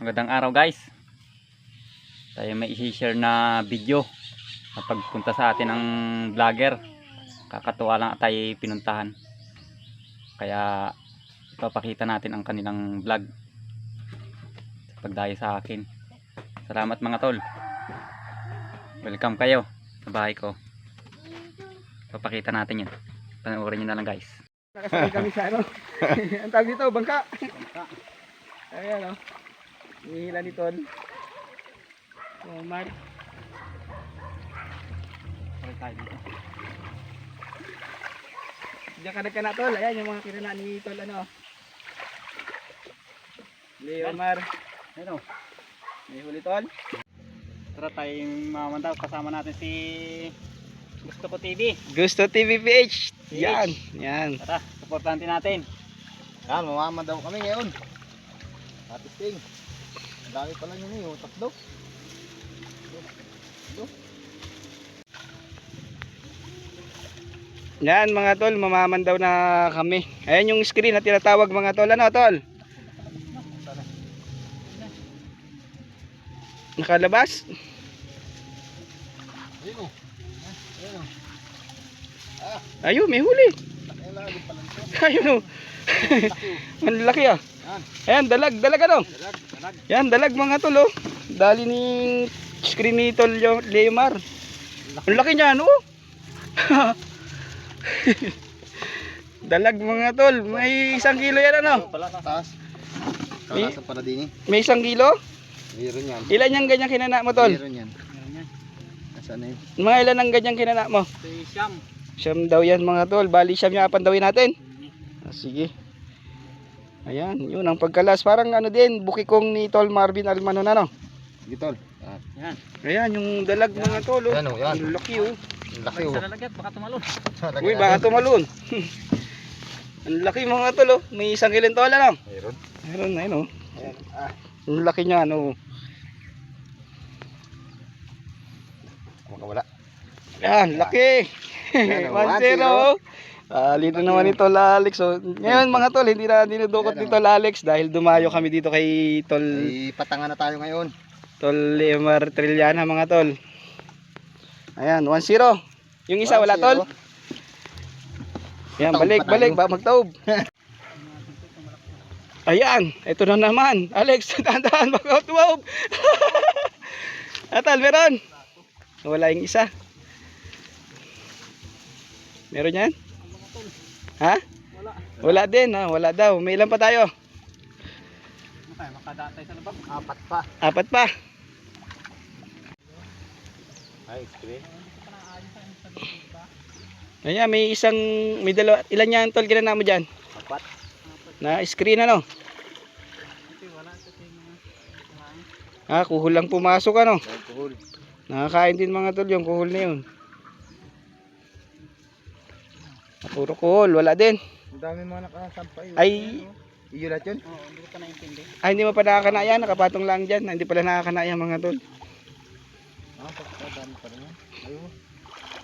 Magandang araw guys. Tayo may i-share na video na pagpunta sa atin ng vlogger. Kakatuwa lang tayo pinuntahan. Kaya ipapakita natin ang kanilang vlog. Pagdayo sa akin. Salamat mga tol. Welcome kayo sa bahay ko. Papakita natin yun. Panoorin nyo na lang guys. Nakasabay kami sa ano. Ang tawag dito, bangka. Ayan o. Hinihila ni Tol. Oh, Mar. Diyan ka nagkana Tol. Ayan yung mga kinana ni Tol ano. Leo Mar. Ano? May huli Tol. Tara tayong mamandaw. Kasama natin si Gusto ko TV. Gusto TV PH. Yan. Yan. Tara, supportan natin. Yan, mamama daw kami ngayon. Patisting. Ang dami pala yun eh, oh, tatlo. Yan mga tol, mamaman daw na kami. Ayan yung screen na tinatawag mga tol. Ano tol? Nakalabas? Ayun. Ayun oh. Ayun, may huli. Ayun. Ayun oh. Ang laki ah. Yan, Ayan, dalag, dalag ano? dalag, dalag. Yan, dalag mga tol oh. Dali ni screen ni tol Leo- Leomar. Ang laki niya ano? dalag mga tol. May isang kilo yan ano? Pala, taas. Din eh. May isang kilo? Meron yan. Ilan yung ganyang kinana mo tol? Meron yan. Nasaan na yun? Mga ilan ang ganyang kinana mo? Si Sham. Siyam daw yan mga tol. Bali siyam yung apandawin natin. Ah, sige. Ayan, yun ang pagkalas. Parang ano din, bukikong ni Tol Marvin Almanon ano. Sige tol. Yan. Yan. Ayan, yung dalag mga tol. Oh. Yan, oh, yan. Ang laki oh. Ang laki oh. Sa lalagyan, baka tumalon. Uy, baka tumalun. ang laki mga tol oh. May isang kilong tol ano. Meron. Meron na yun oh. Ayan. Ah, Ang laki niya ano. makawala. Yan, laki. Yan, oh, 1-0. Oh. Ah, lito naman ni Tol Alex. So, ngayon mga tol, hindi na dinudukot ni Tol Alex dahil dumayo kami dito kay Tol Ay, patangan na tayo ngayon. Tol Leomar Trillana mga tol. Ayan, 1-0. Yung isa wala 1-0. tol. Ayan, Taob balik, pa tayo. balik, ba magtaob. Ayan, ito na naman. Alex, tandaan, baka tumaob. Atal, meron. Wala yung isa. Meron yan? Ha? Wala. Wala din, ha? wala daw. May ilan pa tayo? Ano tayo, makadatay sa labag. Apat pa. Apat pa. Ay, screen. Ayan, may isang, may dalawa, ilan yan tol kinana mo dyan? Apat. Na screen ano? Ah, kuhol lang pumasok ano? Alcohol. Nakakain din mga tol yung kuhol na yun. Puro kuhol, wala din. Ang dami mga nakasampay. Ay, Iyo lahat yun? Oo, hindi ko pa naintindi. ay hindi mo pa nakakanaya, nakapatong lang dyan. Hindi pala nakakanaya mga tol. Ah, pa dami pa rin yan. Ayun.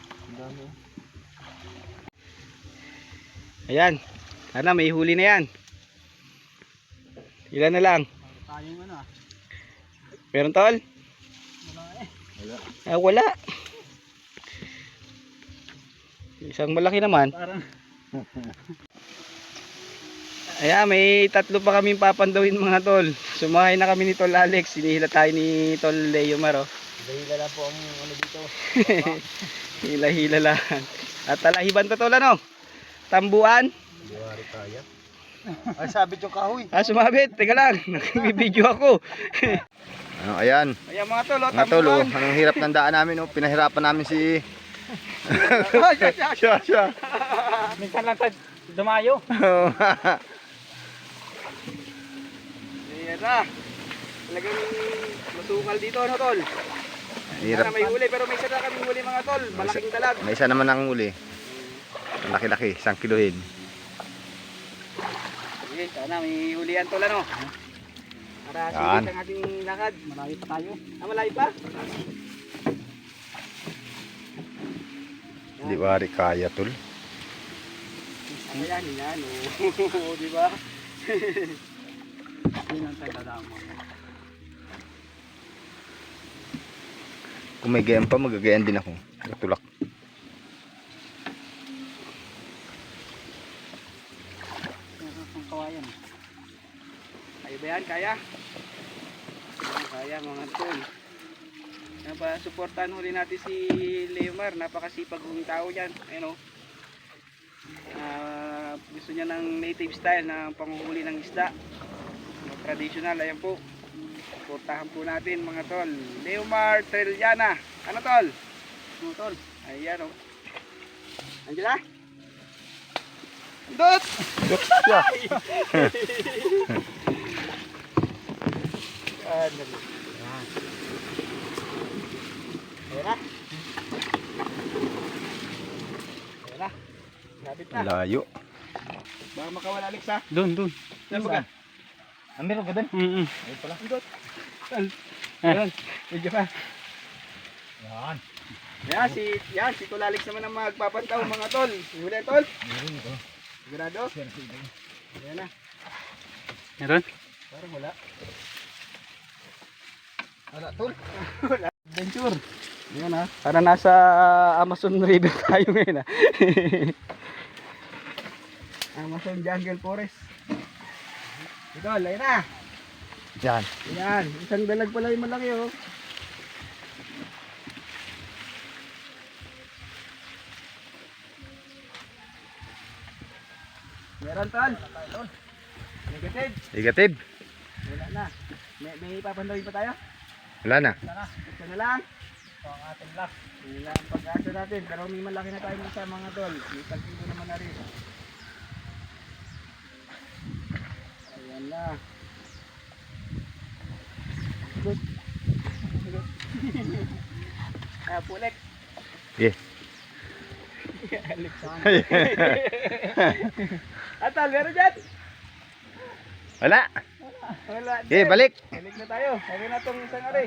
Ang dami. Ayan, sana may huli na yan. Ilan na lang? Tayong ano ah. Meron tol? Wala eh. Wala. Ah, wala. Isang malaki naman. Parang Ayan, may tatlo pa kaming papandawin mga tol. Sumakay na kami ni Tol Alex. Sinihila tayo ni Tol Leo Maro. Dahil lang po ang ano dito. Hila-hila lang. At talahiban to tol ano? Tambuan. Diwari kaya. Ay, sabit yung kahoy. Ah, sumabit. Teka lang. Nagbibideo ako. Ano, ayan. Ayan mga tol, oh, Mga tol, oh, anong hirap ng daan namin, oh. Pinahirapan namin si... siya, siya. minsan lang tayo dumayo. Ayan na. Talagang masukal dito ano tol. hirap. Sana may huli pero may isa na kaming huli mga tol. Malaking dalag. May isa naman ang uli. Ang Laki-laki, isang kiluhin. Sige, sana may hulihan tol ano. Para sulit ang ating lakad. Malayo pa tayo. Ah, malayo pa? Di ba ari kaya tol? Ayan nila no. Di ba? Kung may gayan pa, magagayan din ako. Katulak. Ang kawayan. Kaya ba yan? Kaya? Kaya mga tol. Napa, supportan huli natin si Leomar. Napakasipag kong tao yan. Ayun o. Ah, gusto niya ng native style na panguhuli ng isda. Traditional, ayan po. Supportahan po natin mga tol. Leomar Trellana. Ano tol? Ano tol? Ayan o. Angela? Dot! Ah, dali. Yan. Ayan na. Ayan na. Lapit na. Layo. Baka makawala Alex ha. Doon, doon. Saan ba ka? Ah, meron ka din? Mm -mm. Ayun pala. Dot. Ayan. Medyo pa. Yan. Yan si, yan si Tol Alex naman ang magpapantaw mga tol. Huli tol. Meron ito. Sigurado? Ayan na. Meron? Parang wala. Wala, tol. Adventure. Ayan ha. Para nasa Amazon River tayo ngayon ha. Amazon Jungle Forest. Ito, ayun na. Yan. Ayan, isang dalag pala yung malaki oh. Meron tol. Negative. Negative. Wala na. May, may papandawin pa tayo? Wala na. Isa na lang. Ito ang ating last. Yun lang ang pag-asa natin. Pero may malaki na tayo sa mga tol. May tagpilo naman na rin. Ayan na. Good. Good. ah, pulik. Yeah. Alex. Atal, meron dyan? Wala. Wala. Okay, balik. Balik na tayo. Sabi na itong isang ari.